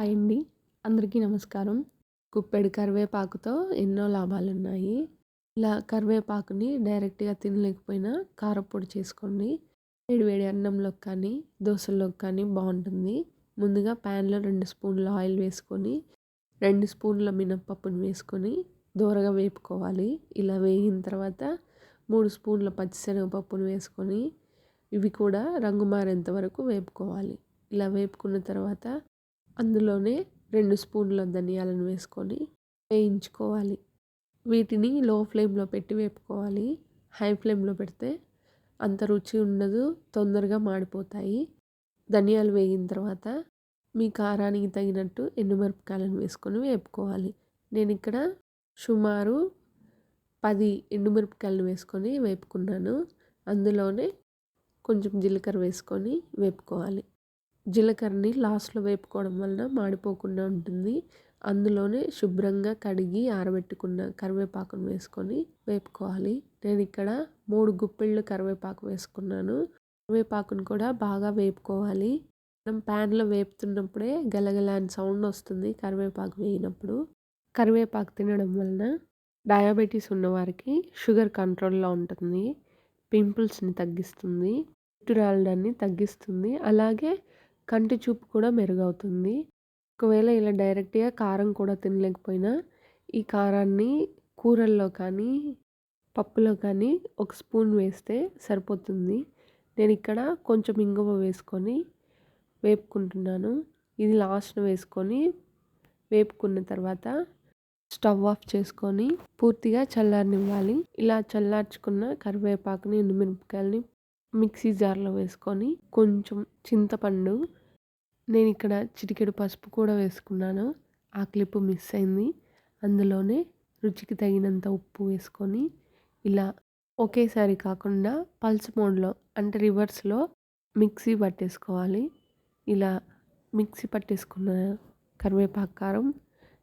Hi అండి. అందరికీ నమస్కారం. కుప్పెడు కరివేపాకుతో ఎన్నో లాభాలు ఉన్నాయి ఇలా కరివేపాకుని డైరెక్ట్గా తినలేకపోయినా కారపొడి చేసుకోండి. వేడి వేడి అన్నంలోకి కానీ దోశల్లోకి కానీ బాగుంటుంది. ముందుగా ప్యాన్లో రెండు స్పూన్ల ఆయిల్ వేసుకొని రెండు స్పూన్ల మినప్పప్పును వేసుకొని దూరగా వేపుకోవాలి. ఇలా వేగిన తర్వాత మూడు స్పూన్ల పచ్చిశనగపప్పును వేసుకొని ఇవి కూడా రంగు మారేంత వరకు వేపుకోవాలి. ఇలా వేపుకున్న తర్వాత అందులోనే రెండు స్పూన్ల ధనియాలను వేసుకొని వేయించుకోవాలి. వీటిని లో ఫ్లేమ్లో పెట్టి వేపుకోవాలి. హై ఫ్లేమ్లో పెడితే అంత రుచి ఉండదు తొందరగా మాడిపోతాయి. ధనియాలు వేగిన తర్వాత మీ కారానికి తగినట్టు ఎండుమిరపకాయలను వేసుకొని వేపుకోవాలి. నేను ఇక్కడ సుమారు పది ఎండుమిరపకాయలను వేసుకొని వేపుకున్నాను. అందులోనే కొంచెం జీలకర్ర వేసుకొని వేపుకోవాలి. జీలకర్రని లాస్ట్లో వేపుకోవడం వలన మాడిపోకుండా ఉంటుంది. అందులోనే శుభ్రంగా కడిగి ఆరబెట్టుకున్న కరివేపాకును వేసుకొని వేపుకోవాలి. నేను ఇక్కడ మూడు గుప్పిళ్ళు కరివేపాకు వేసుకున్నాను. కరివేపాకును కూడా బాగా వేపుకోవాలి. మనం ప్యాన్లో వేపుతున్నప్పుడే గలగల అని సౌండ్ వస్తుంది కరివేపాకు వేయినప్పుడు. కరివేపాకు తినడం వలన డయాబెటీస్ ఉన్నవారికి షుగర్ కంట్రోల్లో ఉంటుంది. పింపుల్స్ని తగ్గిస్తుంది. జుట్టు తగ్గిస్తుంది. అలాగే కంటి చూపు కూడా మెరుగవుతుంది. ఒకవేళ ఇలా డైరెక్ట్గా కారం కూడా తినలేకపోయినా ఈ కారాన్ని కూరల్లో కానీ పప్పులో కానీ ఒక స్పూన్ వేస్తే సరిపోతుంది. నేను ఇక్కడ కొంచెం ఇంగువ వేసుకొని వేపుకుంటున్నాను. ఇది లాస్ట్లో వేసుకొని వేపుకున్న తర్వాత స్టవ్ ఆఫ్ చేసుకొని పూర్తిగా చల్లారనివ్వాలి. ఇలా చల్లార్చుకున్న కరివేపాకుని ఎండుమిరపకాయలని మిక్సీ జార్లో వేసుకొని కొంచెం చింతపండు నేను ఇక్కడ చిటికెడు పసుపు కూడా వేసుకున్నాను. ఆ క్లిప్ మిస్ అయింది. అందులోనే రుచికి తగినంత ఉప్పు వేసుకొని ఇలా ఒకేసారి కాకుండా పల్స్ మోడ్లో అంటే రివర్స్లో మిక్సీ పట్టేసుకోవాలి. ఇలా మిక్సీ పట్టేసుకున్న కరివేపాకు కారం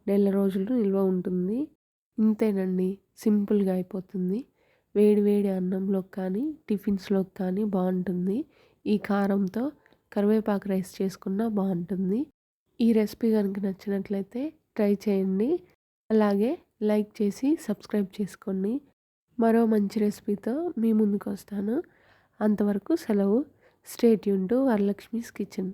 నెల రోజులు నిల్వ ఉంటుంది. ఇంతేనండి సింపుల్గా అయిపోతుంది. వేడివేడి అన్నంలోకి కానీ టిఫిన్స్లోకి కానీ బాగుంటుంది. ఈ కారంతో కరివేపాకు రైస్ చేసుకున్నా బాగుంటుంది. ఈ రెసిపీ కనుక నచ్చినట్లయితే ట్రై చేయండి. అలాగే లైక్ చేసి సబ్స్క్రైబ్ చేసుకోండి. మరో మంచి రెసిపీతో మీ ముందుకు వస్తాను. అంతవరకు సెలవు. State Yoon to Varalakshmi's kitchen.